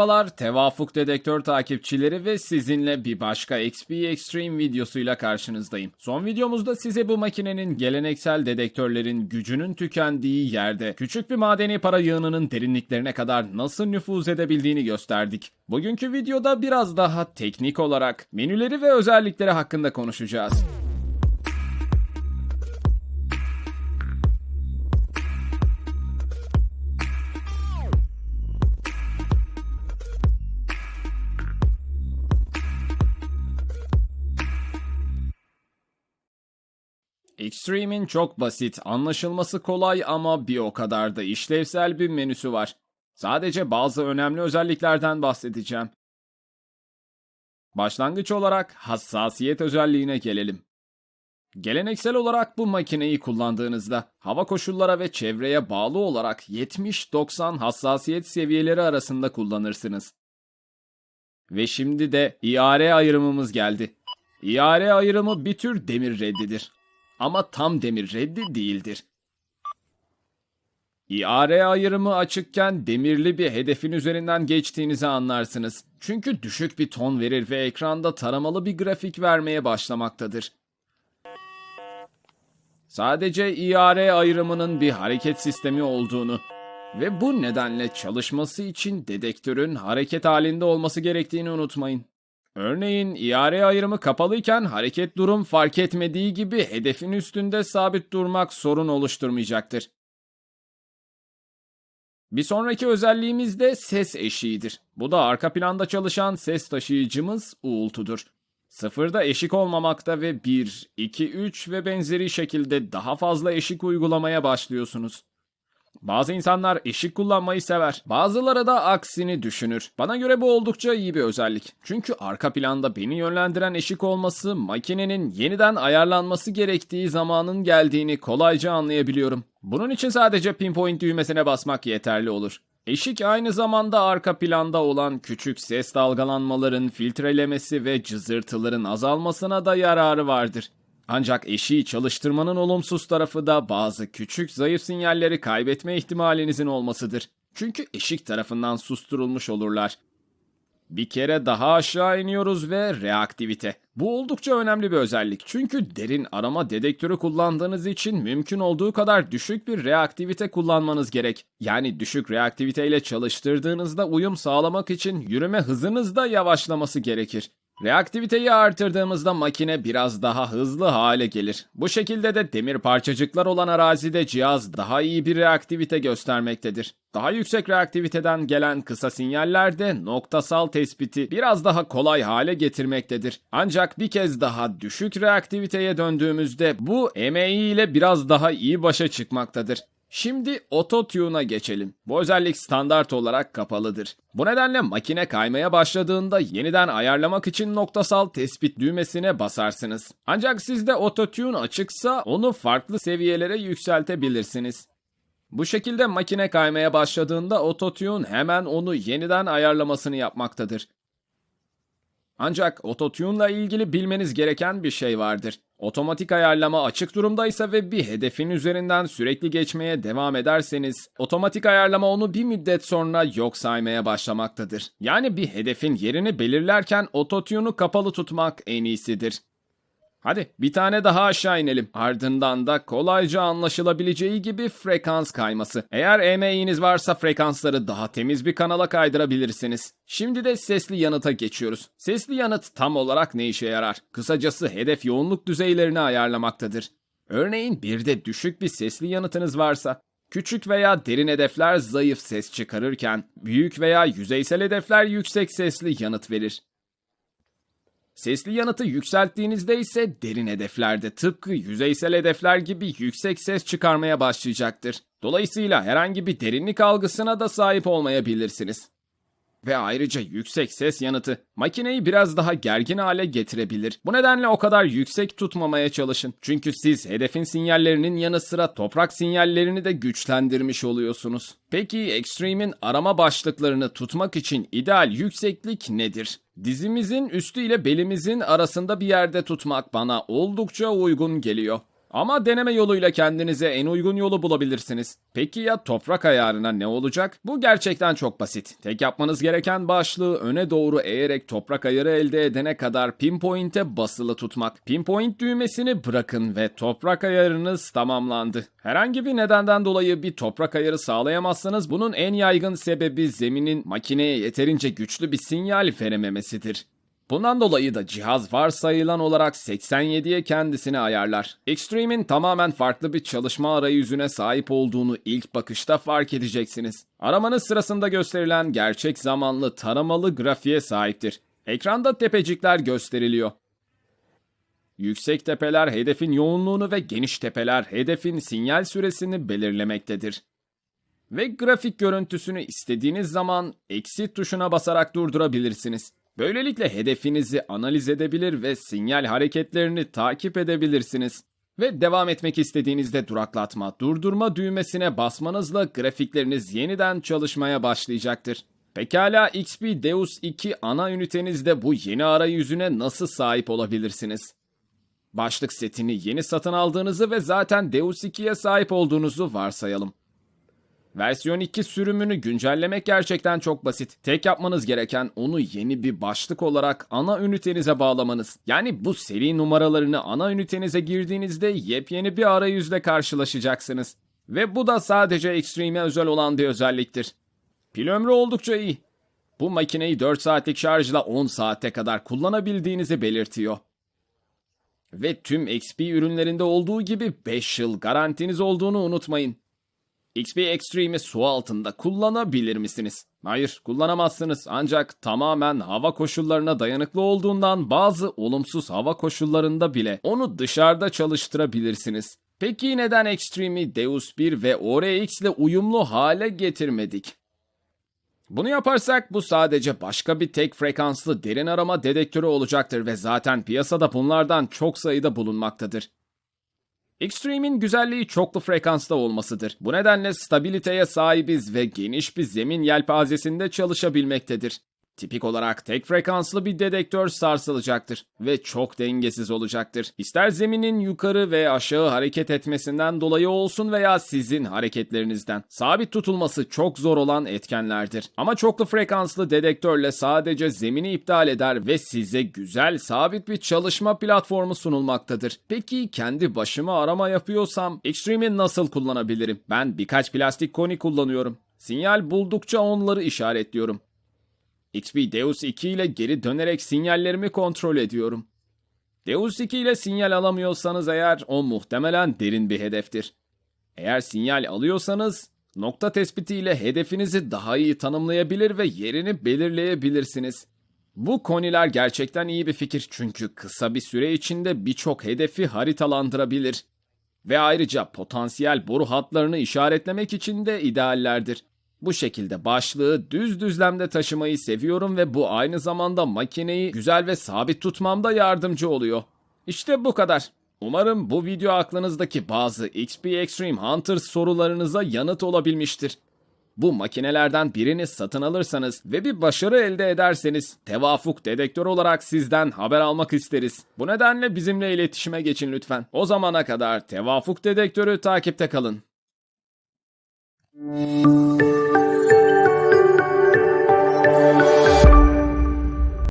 Merhabalar Tevafuk Dedektör takipçileri ve sizinle bir başka XP Extreme videosuyla karşınızdayım. Son videomuzda size bu makinenin geleneksel dedektörlerin gücünün tükendiği yerde küçük bir madeni para yığınının derinliklerine kadar nasıl nüfuz edebildiğini gösterdik. Bugünkü videoda biraz daha teknik olarak menüleri ve özellikleri hakkında konuşacağız. Extreme'in çok basit, anlaşılması kolay ama bir o kadar da işlevsel bir menüsü var. Sadece bazı önemli özelliklerden bahsedeceğim. Başlangıç olarak hassasiyet özelliğine gelelim. Geleneksel olarak bu makineyi kullandığınızda hava koşullara ve çevreye bağlı olarak 70-90 hassasiyet seviyeleri arasında kullanırsınız. Ve şimdi de IR ayrımımız geldi. IR ayrımı bir tür demir reddidir. Ama tam demir reddi değildir. IR ayrımı açıkken demirli bir hedefin üzerinden geçtiğinizi anlarsınız. Çünkü düşük bir ton verir ve ekranda taramalı bir grafik vermeye başlamaktadır. Sadece IR ayrımının bir hareket sistemi olduğunu ve bu nedenle çalışması için dedektörün hareket halinde olması gerektiğini unutmayın. Örneğin IR ayrımı kapalıyken hareket durum fark etmediği gibi hedefin üstünde sabit durmak sorun oluşturmayacaktır. Bir sonraki özelliğimiz de ses eşiğidir. Bu da arka planda çalışan ses taşıyıcımız uğultudur. Sıfırda eşik olmamakta ve 1, 2, 3 ve benzeri şekilde daha fazla eşik uygulamaya başlıyorsunuz. Bazı insanlar eşik kullanmayı sever. Bazıları da aksini düşünür. Bana göre bu oldukça iyi bir özellik. Çünkü arka planda beni yönlendiren eşik olması makinenin yeniden ayarlanması gerektiği zamanın geldiğini kolayca anlayabiliyorum. Bunun için sadece pinpoint düğmesine basmak yeterli olur. Eşik aynı zamanda arka planda olan küçük ses dalgalanmaların filtrelemesi ve cızırtıların azalmasına da yararı vardır. Ancak eşiği çalıştırmanın olumsuz tarafı da bazı küçük zayıf sinyalleri kaybetme ihtimalinizin olmasıdır. Çünkü eşik tarafından susturulmuş olurlar. Bir kere daha aşağı iniyoruz ve reaktivite. Bu oldukça önemli bir özellik. Çünkü derin arama dedektörü kullandığınız için mümkün olduğu kadar düşük bir reaktivite kullanmanız gerek. Yani düşük reaktivite ile çalıştırdığınızda uyum sağlamak için yürüme hızınız da yavaşlaması gerekir. Reaktiviteyi artırdığımızda makine biraz daha hızlı hale gelir. Bu şekilde de demir parçacıklar olan arazide cihaz daha iyi bir reaktivite göstermektedir. Daha yüksek reaktiviteden gelen kısa sinyaller de noktasal tespiti biraz daha kolay hale getirmektedir. Ancak bir kez daha düşük reaktiviteye döndüğümüzde bu MAI ile biraz daha iyi başa çıkmaktadır. Şimdi Autotune'a geçelim. Bu özellik standart olarak kapalıdır. Bu nedenle makine kaymaya başladığında yeniden ayarlamak için noktasal tespit düğmesine basarsınız. Ancak sizde Autotune açıksa onu farklı seviyelere yükseltebilirsiniz. Bu şekilde makine kaymaya başladığında Autotune hemen onu yeniden ayarlamasını yapmaktadır. Ancak Autotune'la ilgili bilmeniz gereken bir şey vardır. Otomatik ayarlama açık durumdaysa ve bir hedefin üzerinden sürekli geçmeye devam ederseniz, otomatik ayarlama onu bir müddet sonra yok saymaya başlamaktadır. Yani bir hedefin yerini belirlerken Autotune'u kapalı tutmak en iyisidir. Hadi bir tane daha aşağı inelim. Ardından da kolayca anlaşılabileceği gibi frekans kayması. Eğer EMI'niz varsa frekansları daha temiz bir kanala kaydırabilirsiniz. Şimdi de sesli yanıta geçiyoruz. Sesli yanıt tam olarak ne işe yarar? Kısacası hedef yoğunluk düzeylerini ayarlamaktadır. Örneğin bir de düşük bir sesli yanıtınız varsa Küçük veya derin hedefler zayıf ses çıkarırken, büyük veya yüzeysel hedefler yüksek sesli yanıt verir. Sesli yanıtı yükselttiğinizde ise derin hedeflerde tıpkı yüzeysel hedefler gibi yüksek ses çıkarmaya başlayacaktır. Dolayısıyla herhangi bir derinlik algısına da sahip olmayabilirsiniz. Ve ayrıca yüksek ses yanıtı makineyi biraz daha gergin hale getirebilir. Bu nedenle o kadar yüksek tutmamaya çalışın. Çünkü siz hedefin sinyallerinin yanı sıra toprak sinyallerini de güçlendirmiş oluyorsunuz. Peki Extreme'in arama başlıklarını tutmak için ideal yükseklik nedir? Dizimizin üstü ile belimizin arasında bir yerde tutmak bana oldukça uygun geliyor. Ama deneme yoluyla kendinize en uygun yolu bulabilirsiniz. Peki ya toprak ayarına ne olacak? Bu gerçekten çok basit. Tek yapmanız gereken başlığı öne doğru eğerek toprak ayarı elde edene kadar pinpoint'e basılı tutmak. Pinpoint düğmesini bırakın ve toprak ayarınız tamamlandı. Herhangi bir nedenden dolayı bir toprak ayarı sağlayamazsanız bunun en yaygın sebebi zeminin makineye yeterince güçlü bir sinyal verememesidir. Bundan dolayı da cihaz varsayılan olarak 87'ye kendisini ayarlar. Extreme'in tamamen farklı bir çalışma arayüzüne sahip olduğunu ilk bakışta fark edeceksiniz. Aramanız sırasında gösterilen gerçek zamanlı taramalı grafiğe sahiptir. Ekranda tepecikler gösteriliyor. Yüksek tepeler hedefin yoğunluğunu ve geniş tepeler hedefin sinyal süresini belirlemektedir. Ve grafik görüntüsünü istediğiniz zaman eksi tuşuna basarak durdurabilirsiniz. Böylelikle hedefinizi analiz edebilir ve sinyal hareketlerini takip edebilirsiniz. Ve devam etmek istediğinizde duraklatma, durdurma düğmesine basmanızla grafikleriniz yeniden çalışmaya başlayacaktır. Pekala XP Deus 2 ana ünitenizde bu yeni arayüzüne nasıl sahip olabilirsiniz? Başlık setini yeni satın aldığınızı ve zaten Deus 2'ye sahip olduğunuzu varsayalım. Versiyon 2 sürümünü güncellemek gerçekten çok basit. Tek yapmanız gereken onu yeni bir başlık olarak ana ünitenize bağlamanız. Yani bu seri numaralarını ana ünitenize girdiğinizde yepyeni bir arayüzle karşılaşacaksınız. Ve bu da sadece Extreme'e özel olan bir özelliktir. Pil ömrü oldukça iyi. Bu makineyi 4 saatlik şarjla 10 saate kadar kullanabildiğinizi belirtiyor. Ve tüm XP ürünlerinde olduğu gibi 5 yıl garantiniz olduğunu unutmayın. XP Extreme'i su altında kullanabilir misiniz? Hayır, kullanamazsınız. Ancak tamamen hava koşullarına dayanıklı olduğundan bazı olumsuz hava koşullarında bile onu dışarıda çalıştırabilirsiniz. Peki neden Extreme'i Deus 1 ve ORX ile uyumlu hale getirmedik? Bunu yaparsak bu sadece başka bir tek frekanslı derin arama dedektörü olacaktır ve zaten piyasada bunlardan çok sayıda bulunmaktadır. Extreme'in güzelliği çoklu frekansta olmasıdır. Bu nedenle stabiliteye sahibiz ve geniş bir zemin yelpazesinde çalışabilmektedir. Tipik olarak tek frekanslı bir dedektör sarsılacaktır ve çok dengesiz olacaktır. İster zeminin yukarı ve aşağı hareket etmesinden dolayı olsun veya sizin hareketlerinizden. Sabit tutulması çok zor olan etkenlerdir. Ama çoklu frekanslı dedektörle sadece zemini iptal eder ve size güzel sabit bir çalışma platformu sunulmaktadır. Peki kendi başıma arama yapıyorsam Extreme'i nasıl kullanabilirim? Ben birkaç plastik koni kullanıyorum. Sinyal buldukça onları işaretliyorum. XP Deus 2 ile geri dönerek sinyallerimi kontrol ediyorum. Deus 2 ile sinyal alamıyorsanız eğer o muhtemelen derin bir hedeftir. Eğer sinyal alıyorsanız nokta tespitiyle hedefinizi daha iyi tanımlayabilir ve yerini belirleyebilirsiniz. Bu koniler gerçekten iyi bir fikir çünkü kısa bir süre içinde birçok hedefi haritalandırabilir. Ve ayrıca potansiyel boru hatlarını işaretlemek için de ideallerdir. Bu şekilde başlığı düz düzlemde taşımayı seviyorum ve bu aynı zamanda makineyi güzel ve sabit tutmamda yardımcı oluyor. İşte bu kadar. Umarım bu video aklınızdaki bazı XP Extreme Hunters sorularınıza yanıt olabilmiştir. Bu makinelerden birini satın alırsanız ve bir başarı elde ederseniz tevafuk dedektör olarak sizden haber almak isteriz. Bu nedenle bizimle iletişime geçin lütfen. O zamana kadar tevafuk dedektörü takipte kalın.